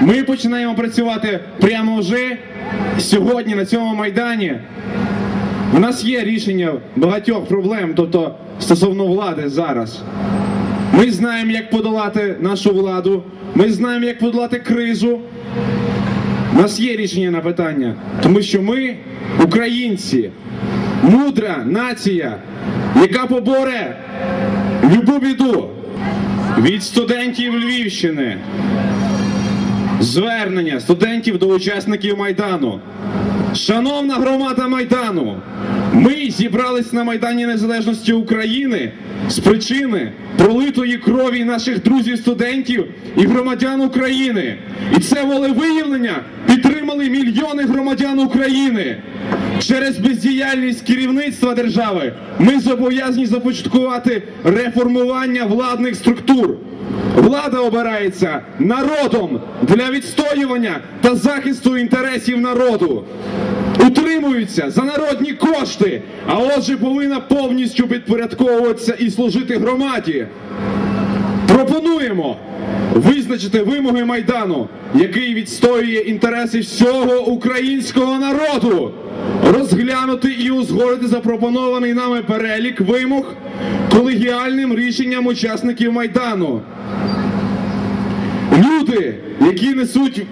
Ми починаємо працювати прямо вже сьогодні на цьому майдані. У нас є рішення багатьох проблем, тобто стосовно влади зараз. Ми знаємо, як подолати нашу владу, ми знаємо, як подолати кризу. У нас є рішення на питання, тому що ми, українці, мудра нація, яка поборе любу біду від студентів Львівщини. Звернення студентів до учасників Майдану. Шановна громада Майдану, ми зібрались на Майдані Незалежності України з причини пролитої крові наших друзів-студентів і громадян України. І це волевиявлення підтримали мільйони громадян України. Через бездіяльність керівництва держави ми зобов'язані започаткувати реформування владних структур. Влада обирається народом для відстоювання та захисту інтересів народу. Утримуються за народні кошти, а отже повинна повністю підпорядковуватися і служити громаді. Пропонуємо визначити вимоги Майдану, який відстоює інтереси всього українського народу, розглянути і узгодити запропонований нами перелік вимог колегіальним рішенням учасників Майдану. Люди, які несуть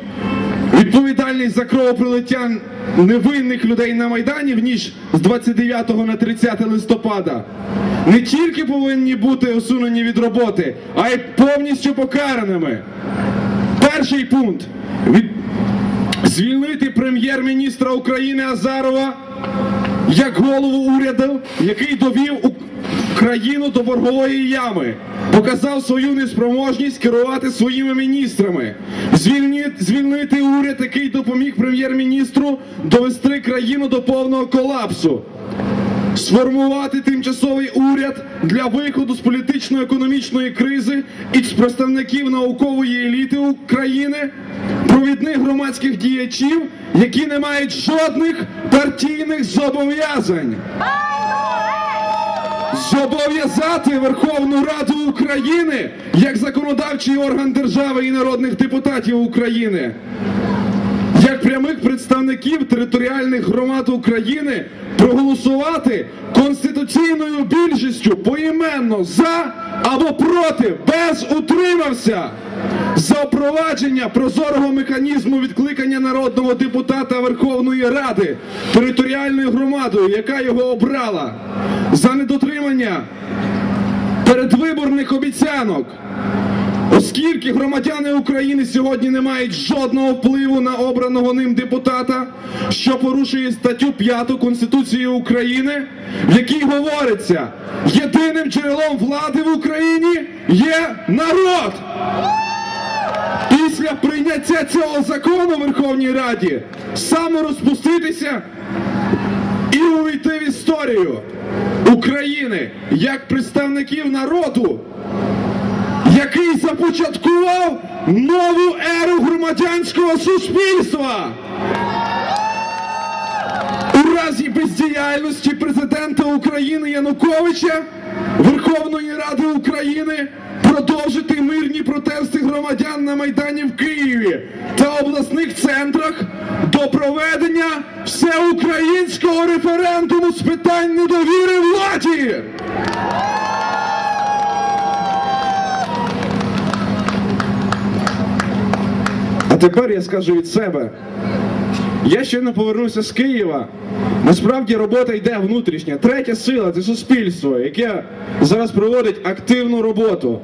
відповідальність за кровопролиття невинних людей на Майдані в ніч з 29 на 30 листопада, не тільки повинні бути усунені від роботи, а й повністю покараними. Перший пункт. Звільнити прем'єр-міністра України Азарова як голову уряду, який довів країну до боргової ями, показав свою неспроможність керувати своїми міністрами, звільнити, звільнити уряд, який допоміг прем'єр-міністру довести країну до повного колапсу. Сформувати тимчасовий уряд для виходу з політично-економічної кризи і з представників наукової еліти України, провідних громадських діячів, які не мають жодних партійних зобов'язань. Зобов'язати Верховну Раду України як законодавчий орган держави і народних депутатів України як прямих представників територіальних громад України проголосувати конституційною більшістю поіменно за або проти без утримався за впровадження прозорого механізму відкликання народного депутата Верховної Ради територіальною громадою, яка його обрала, за недотримання передвиборних обіцянок. Оскільки громадяни України сьогодні не мають жодного впливу на обраного ним депутата, що порушує статтю 5 Конституції України, в якій говориться, єдиним джерелом влади в Україні є народ. Після прийняття цього закону в Верховній Раді саме розпуститися і увійти в історію України як представників народу започаткував нову еру громадянського суспільства. У разі бездіяльності президента України Януковича Верховної Ради України продовжити мирні протести громадян на Майдані в Києві та обласних центрах до проведення всеукраїнського референдуму з питань недовіри владі. Тепер я скажу від себе. Я щойно повернувся з Києва. Насправді робота йде внутрішня. Третя сила це суспільство, яке зараз проводить активну роботу.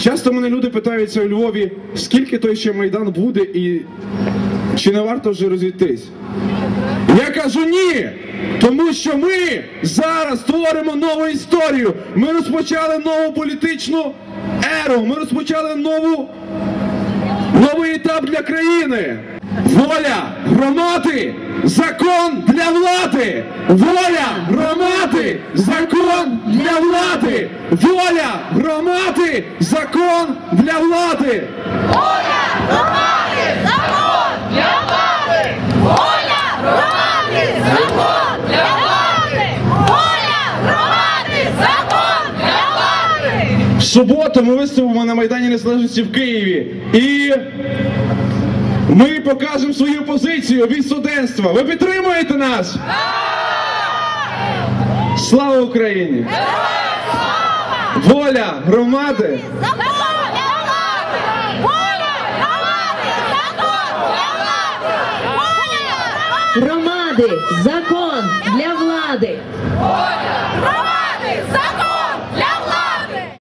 Часто мене люди питаються у Львові, скільки той ще майдан буде і чи не варто вже розійтись. Я кажу ні, тому що ми зараз створимо нову історію. Ми розпочали нову політичну еру, ми розпочали нову етап для країни. Воля громади, закон для влади. Воля громади, закон для влади. Воля громади, закон для влади. Воля громади, закон для влади! Воля громади, закон для влади! Воля громади, закон для влади! Суботу ми виступимо на Майдані Незалежності в Києві. І ми покажемо свою позицію від студентства. Ви підтримуєте нас? Слава Україні! Воля громади! Громади! Закон для влади! Воля Громади, закон для влади. громади! Закон